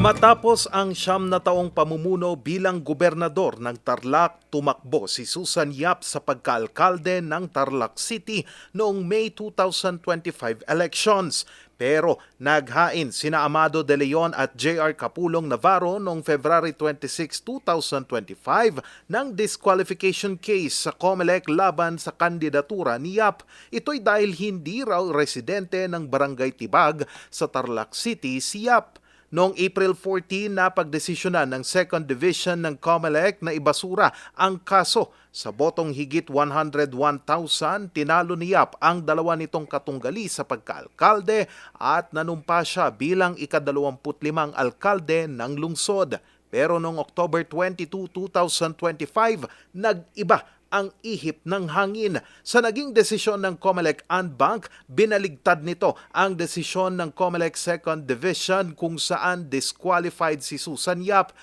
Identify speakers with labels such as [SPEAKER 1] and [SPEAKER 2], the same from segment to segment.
[SPEAKER 1] Matapos ang siyam na taong pamumuno bilang gobernador ng Tarlac, tumakbo si Susan Yap sa pagkaalkalde ng Tarlac City noong May 2025 elections. Pero naghain sina Amado de Leon at J.R. Capulong Navarro noong February 26, 2025 ng disqualification case sa COMELEC laban sa kandidatura ni Yap. Ito'y dahil hindi raw residente ng Barangay Tibag sa Tarlac City si Yap. Noong April 14, napagdesisyonan ng Second Division ng COMELEC na ibasura ang kaso. Sa botong higit 101,000, tinalo ni Yap ang dalawa nitong katunggali sa pagkaalkalde at nanumpa siya bilang ikadalawamputlimang alkalde ng lungsod. Pero noong October 22, 2025, nag-iba ang ihip ng hangin. Sa naging desisyon ng COMELEC and Bank, binaligtad nito ang desisyon ng COMELEC Second Division kung saan disqualified si Susan Yap.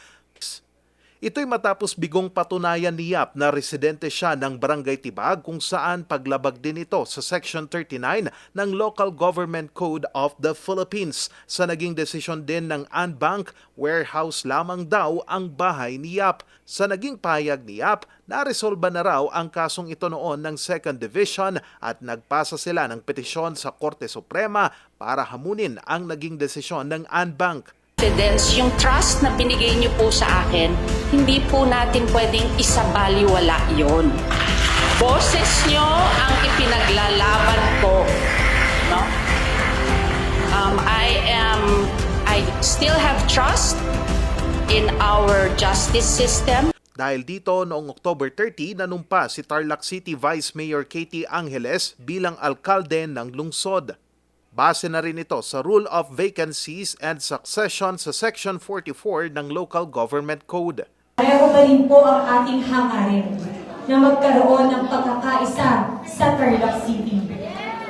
[SPEAKER 1] Ito'y matapos bigong patunayan ni Yap na residente siya ng Barangay Tibag kung saan paglabag din ito sa Section 39 ng Local Government Code of the Philippines. Sa naging desisyon din ng Anbank, warehouse lamang daw ang bahay ni Yap. Sa naging payag ni Yap, naresolba na raw ang kasong ito noon ng Second Division at nagpasa sila ng petisyon sa Korte Suprema para hamunin ang naging desisyon ng Anbank.
[SPEAKER 2] Confidence, yung trust na binigay niyo po sa akin, hindi po natin pwedeng isabaliwala yon. Boses niyo ang ipinaglalaban ko. No? Um, I am, I still have trust in our justice system.
[SPEAKER 1] Dahil dito, noong October 30, nanumpa si Tarlac City Vice Mayor Katie Angeles bilang alkalde ng lungsod. Base na rin ito sa Rule of Vacancies and Succession sa Section 44 ng Local Government Code.
[SPEAKER 3] Pareho pa rin po ang ating hangarin na magkaroon ng pagkakaisa sa Tarlac City.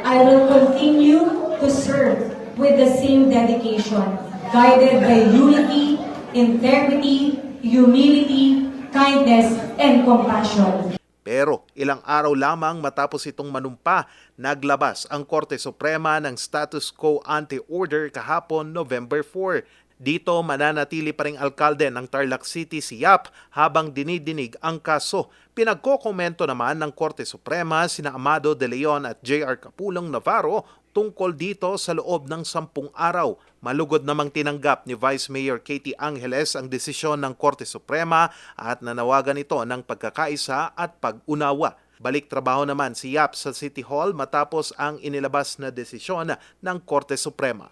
[SPEAKER 3] I will continue to serve with the same dedication, guided by unity, integrity, humility, kindness, and compassion.
[SPEAKER 1] Pero ilang araw lamang matapos itong manumpa, naglabas ang Korte Suprema ng status quo ante-order kahapon November 4. Dito mananatili pa ring alkalde ng Tarlac City si Yap habang dinidinig ang kaso. Pinagkokomento naman ng Korte Suprema sina Amado de Leon at J.R. Capulong Navarro tungkol dito sa loob ng sampung araw. Malugod namang tinanggap ni Vice Mayor Katie Angeles ang desisyon ng Korte Suprema at nanawagan ito ng pagkakaisa at pag-unawa. Balik trabaho naman si Yap sa City Hall matapos ang inilabas na desisyon ng Korte Suprema.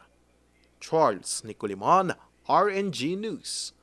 [SPEAKER 1] Charles Nicolimon, RNG News.